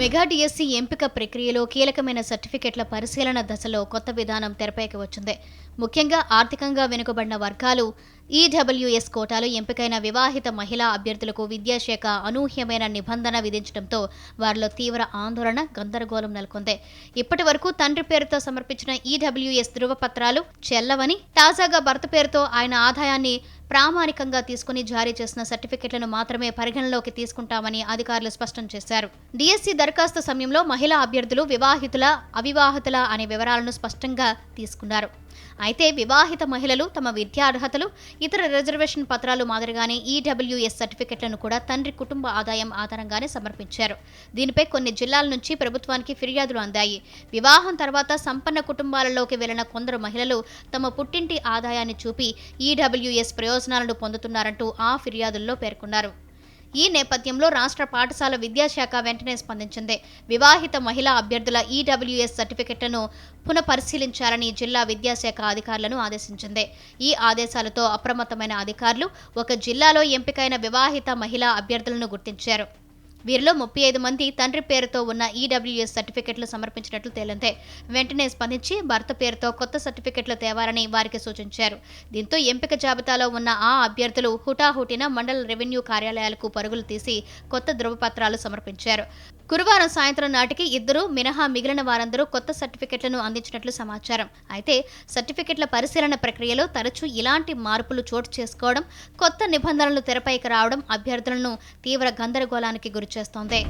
Mega DSC ఎంపిక ప్రక్రియలో కీలకమైన సర్టిఫికెట్ల పరిశీలన దశలో కొత్త విధానం తెరపైకి వచ్చింది. ముఖ్యంగా ఆర్థికంగా వెనుకబడిన వర్గాలు ఈడబ్ల్యూఎస్ కోటాలో ఎంపికైన వివాహిత మహిళా అభ్యర్థులకు విద్యాశాఖ అనూహ్యమైన నిబంధన విధించడంతో వారిలో తీవ్ర ఆందోళన గందరగోళం నెలకొంది. ఇప్పటి వరకు తండ్రి పేరుతో సమర్పించిన ఈడబ్ల్యూఎస్ ధృవపత్రాలు చెల్లవని తాజాగా భర్త పేరుతో ఆయన ఆదాయాన్ని ప్రామాణికంగా తీసుకుని జారీ చేసిన సర్టిఫికెట్లను మాత్రమే పరిగణలోకి తీసుకుంటామని అధికారులు స్పష్టం చేశారు. డిఎస్సి దరఖాస్తు సమయంలో మహిళా అభ్యర్థులు వివాహితుల అవివాహితుల అనే వివరాలను స్పష్టంగా తీసుకున్నారు. అయితే వివాహిత మహిళలు తమ విద్యార్హతలు ఇతర రిజర్వేషన్ పత్రాలు మాదిరిగానే ఈడబ్ల్యూఎస్ సర్టిఫికెట్లను కూడా తండ్రి కుటుంబ ఆదాయం ఆధారంగానే సమర్పించారు. దీనిపై కొన్ని జిల్లాల నుంచి ప్రభుత్వానికి ఫిర్యాదులు అందాయి. వివాహం తర్వాత సంపన్న కుటుంబాలలోకి వెళ్ళిన కొందరు మహిళలు తమ పుట్టింటి ఆదాయాన్ని చూపి ఈడబ్ల్యూఎస్ ప్రయోజనాలను పొందుతున్నారంటూ ఆ ఫిర్యాదుల్లో పేర్కొన్నారు. ఈ నేపథ్యంలో రాష్ట్ర పాఠశాల విద్యాశాఖ వెంటనే స్పందించింది. వివాహిత మహిళా అభ్యర్థుల ఈడబ్ల్యూఎస్ సర్టిఫికెట్లను పునఃపరిశీలించాలని జిల్లా విద్యాశాఖ అధికారులను ఆదేశించింది. ఈ ఆదేశాలతో అప్రమత్తమైన అధికారులు ఒక జిల్లాలో ఎంపికైన వివాహిత మహిళా అభ్యర్థులను గుర్తించారు. వీరిలో ముప్పై ఐదు మంది తండ్రి పేరుతో ఉన్న ఈడబ్ల్యూఎస్ సర్టిఫికెట్లు సమర్పించినట్లు తేలిందే. వెంటనే స్పందించి భర్త పేరుతో కొత్త సర్టిఫికెట్లు తేవాలని వారికి సూచించారు. దీంతో ఎంపిక జాబితాలో ఉన్న ఆ అభ్యర్థులు హుటాహుటిన మండల రెవెన్యూ కార్యాలయాలకు పరుగులు తీసి కొత్త ధృవపత్రాలు సమర్పించారు. గురువారం సాయంత్రం నాటికి ఇద్దరు మినహా మిగిలిన వారందరూ కొత్త సర్టిఫికెట్లను అందించినట్లు సమాచారం. అయితే సర్టిఫికెట్ల పరిశీలన ప్రక్రియలో తరచూ ఇలాంటి మార్పులు చోటు చేసుకోవడం కొత్త నిబంధనలు తెరపైకి రావడం అభ్యర్థులను తీవ్ర గందరగోళానికి గురిచేస్తోంది.